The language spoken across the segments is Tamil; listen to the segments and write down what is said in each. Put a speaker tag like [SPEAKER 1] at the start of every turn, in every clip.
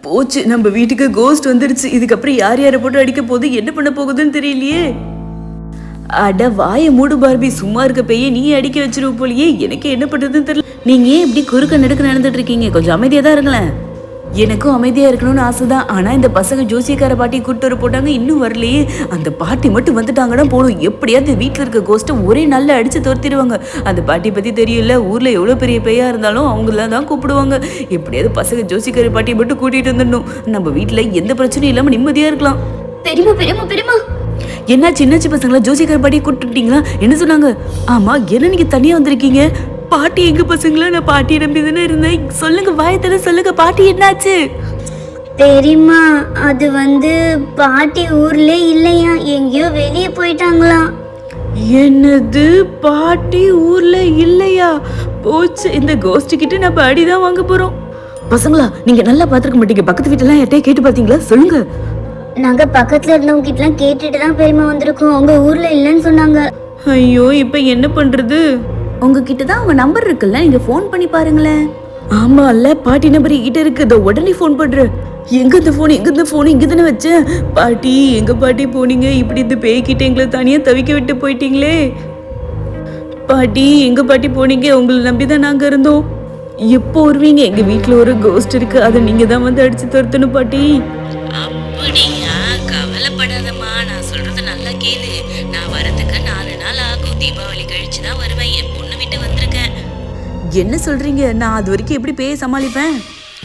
[SPEAKER 1] போச்சு. நம்ம வீட்டுக்கு கோஸ்ட் வந்துருச்சு. இதுக்கப்புறம் யார் யாரை போட்டு அடிக்க போகுது? என்ன பண்ண போகுதுன்னு தெரியலையே. அட வாய மூடு பார்பி. சும்மா இருக்க பைய நீ அடிக்க வச்சிருவ போலியே. எனக்கு என்ன பண்றதுன்னு தெரியல. நீங்க ஏன் இப்படி குறுக்க நடுக்க நடந்துட்டு இருக்கீங்க? கொஞ்சம் அமைதியா தான் இருங்களேன். எனக்கும் அமைதியா இருக்கணும்னு ஆசைதான். ஆனா இந்த பசங்க ஜோசியக்கார பாட்டி கூட்டு வர போட்டாங்க இன்னும் வரலையே. அந்த பாட்டி மட்டும் வந்துட்டாங்கன்னா போதும். எப்படியாவது வீட்டில் இருக்க கோஸ்ட்டை ஒரே நாள்ல அடிச்சு துரத்திடுவாங்க. அந்த பாட்டி பத்தி தெரியல. ஊர்ல எவ்வளவு பெரிய பெய்யா இருந்தாலும் அவங்கள தான் கூப்பிடுவாங்க. எப்படியாவது பசங்க ஜோசிக்கார பாட்டியை மட்டும் கூட்டிட்டு வந்துடணும். நம்ம வீட்டுல எந்த பிரச்சனையும் இல்லாம நிம்மதியா இருக்கலாம்.
[SPEAKER 2] பெரியமா பெரியமா பெரியமா
[SPEAKER 1] என்ன சின்னச்சி பசங்களா? ஜோசிக்கார பாட்டி கூப்பிட்டுட்டீங்களா? என்ன சொன்னாங்க? ஆமா என்ன நீங்க தனியா வந்திருக்கீங்க? பாட்டி எங்க பசங்களா? நான் பாட்டியை நம்பி தானே இருந்தேன். சொல்லுங்க வாயத்தல சொல்லுங்க பாட்டி என்னாச்சு?
[SPEAKER 2] பெரியமா அது வந்து பாட்டி ஊர்ல இல்லையா? எங்கேயோ வெளியே போயிட்டாங்களாம்
[SPEAKER 1] என்னது? பாட்டி ஊர்ல இல்லையா? போச்சு இந்த கோஸ்ட் கிட்ட நம்ம அடிதான் வாங்க போறோம். பசங்களா நீங்க நல்லா பாத்துருக்க மாட்டீங்க. பக்கத்து வீட்டுல யார்ட்டையா கேட்டு பாத்தீங்களா சொல்லுங்க.
[SPEAKER 2] நாங்க பக்கத்துல இருந்தவங்க கிட்டலாம் கேட்டுட்டு தான் பெரியமா வந்திருக்கோம். உங்க ஊர்ல இல்லைன்னு சொன்னாங்க.
[SPEAKER 1] ஐயோ இப்ப என்ன பண்றது? உங்ககிட்ட தான் உங்க நம்பர் இருக்குல்ல நீங்க ஃபோன் பண்ணி பாருங்களேன். ஆமா இல்ல பாட்டி நம்பர் கிட்ட இருக்கு. இதோ உடனே ஃபோன் பண்றேன். எங்க இந்த ஃபோன் எங்க இந்த ஃபோன் இங்க தானே வச்சேன். பாட்டி எங்க பாட்டி போனீங்க? இப்படி இந்த பேய்கிட்ட எங்களை தனியா தவிக்க விட்டு போயிட்டீங்களே. பாட்டி எங்க பாட்டி போனீங்க? உங்களை நம்பி தான் நாங்க இருந்தோம். எப்போ வருவீங்க? எங்க வீட்ல ஒரு கோஸ்ட் இருக்கு. அதை நீங்க தான் வந்து அடிச்சு துரத்தணும் பாட்டி.
[SPEAKER 3] அப்படியா? கவலைப்படாதம்மா. நான் சொல்றது நல்லா கேளு. நான் வரதுக்கு நாலு நாள் ஆகும். தீபாவளி கழிச்சு தான் வருவேன்
[SPEAKER 1] என்ன சொல்றீங்க? நான் அது வரைக்கும் எப்படி பேய சமாளிப்பேன்?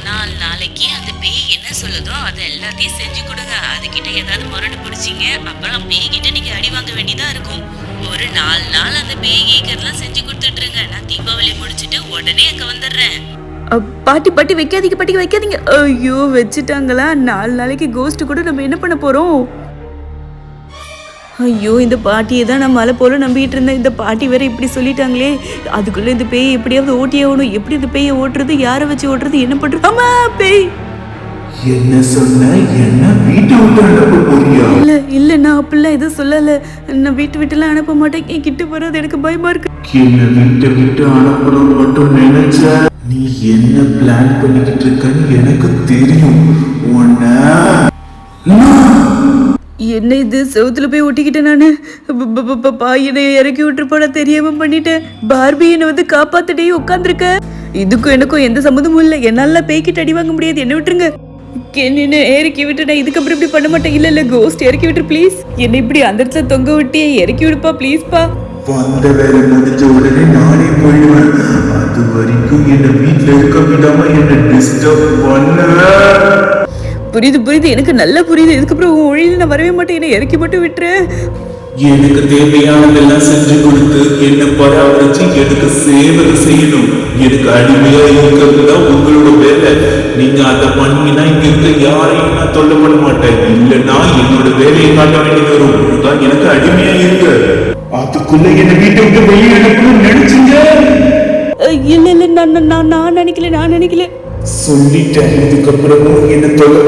[SPEAKER 3] நாலு நாளைக்கு அந்த பேய் என்ன சொல்லுதோ அதை எல்லாத்தையும் செஞ்சு கொடுங்க. அதுகிட்ட ஏதாவது முரடு பிடிச்சிங்க. அப்புறம் பேய்கிட்ட நீங்க அடி வாங்க வேண்டியதா இருக்கும். ஒரு நாலு நாள் அந்த பேய் கேட்கறதெல்லாம் செஞ்சு கொடுத்துட்ருங்க நான் தீபாவளி முடிச்சிட்டு உடனே அங்க வந்துடுறேன்.
[SPEAKER 1] பாட்டி பாட்டி வைக்காதீங்க பாட்டி வைக்காதீங்க. ஐயோ வச்சுட்டாங்களா? நாலு நாளைக்கு கோஸ்ட் கூட நம்ம என்ன பண்ண போறோம்? ஐயோ இந்த பாட்டியை தான் நான் மலை போல நம்பிட்டு இருந்தேன். இந்த பாட்டி வேற இப்படி சொல்லிட்டாங்களே. அதுக்குள்ள இந்த பேய் எப்படியாவது ஓட்டி ஆகணும். எப்படி இந்த பேயை ஓட்டுறது? யாரை வச்சு ஓட்டுறது? என்ன பண்றது? ஆமா பேய்.
[SPEAKER 4] என்ன சொன்ன? என்ன வீட்டை விட்டு அனுப்ப போறியா?
[SPEAKER 1] இல்ல இல்ல நான் அப்படிலாம் எதுவும் சொல்லல. நான் வீட்டு விட்டுலாம் அனுப்ப மாட்டேன். என் கிட்ட வராது எனக்கு பயமா இருக்கு.
[SPEAKER 4] என்ன வீட்டை விட்டு அனுப்பணும்னு மட்டும் நினைச்ச? நீ என்ன பிளான் பண்ணிக்கிட்டு இருக்கன்னு எனக்கு தெரியும். உன்ன
[SPEAKER 1] என்ன இது செவத்துல போய் ஒட்டிக்கிட்டேன் நானு. என்னை இறக்கி விட்டுருப்பாடா தெரியாம பண்ணிட்டேன். பார்பி என்னை வந்து காப்பாத்திட்டே உட்காந்துருக்க இதுக்கும் எனக்கும் எந்த சம்மந்தமும் இல்லை. என்னால பேய்கிட்ட அடி வாங்க முடியாது. என்ன விட்டுருங்க. என்ன இறக்கி விட்டு நான் இதுக்கப்புறம் இப்படி பண்ண மாட்டேன். இல்ல இல்ல கோஸ்ட் இறக்கி விட்டு ப்ளீஸ் என்னை இப்படி அந்த இடத்துல தொங்க விட்டியே இறக்கி விடுப்பா ப்ளீஸ்ப்பா
[SPEAKER 4] வந்த வேலை முடிஞ்ச உடனே நானே போயிடுவேன். அது வரைக்கும் என்ன வீட்ல இருக்க விடாம என்ன டிஸ்டர்ப் பண்ணுவேன்.
[SPEAKER 1] புரியுது புரியுது. எனக்கு நல்லா புரியுது. இதுக்கப்புறம் உன் வழியில நான் வரவே மாட்டேன். என்னை இறக்கி மட்டும் விட்டுரு.
[SPEAKER 4] எனக்கு தேவையானதெல்லாம் செஞ்சு கொடுத்து என்ன பராமரிச்சு எனக்கு சேவை செய்யணும். எனக்கு அடிமையா இருக்கிறது தான் உங்களோட வேலை. நீங்க அதை பண்ணீங்கன்னா இங்க இருக்க யாரையும் நான் தொல்லை பண்ண மாட்டேன். இல்லைன்னா என்னோட வேலையை காட்ட வேண்டியது வரும். ஒழுங்கா எனக்கு அடிமையா இருங்க அதுக்குள்ள என்ன வீட்டை விட்டு வெளியே அனுப்பணும்னு நினைச்சீங்க?
[SPEAKER 1] இல்ல இல்ல. நான் நான் நான் நினைக்கல நான் நினைக்கல.
[SPEAKER 4] சொல்லிட்டேன். இதுக்கப்புறமும் என்ன தொல்லை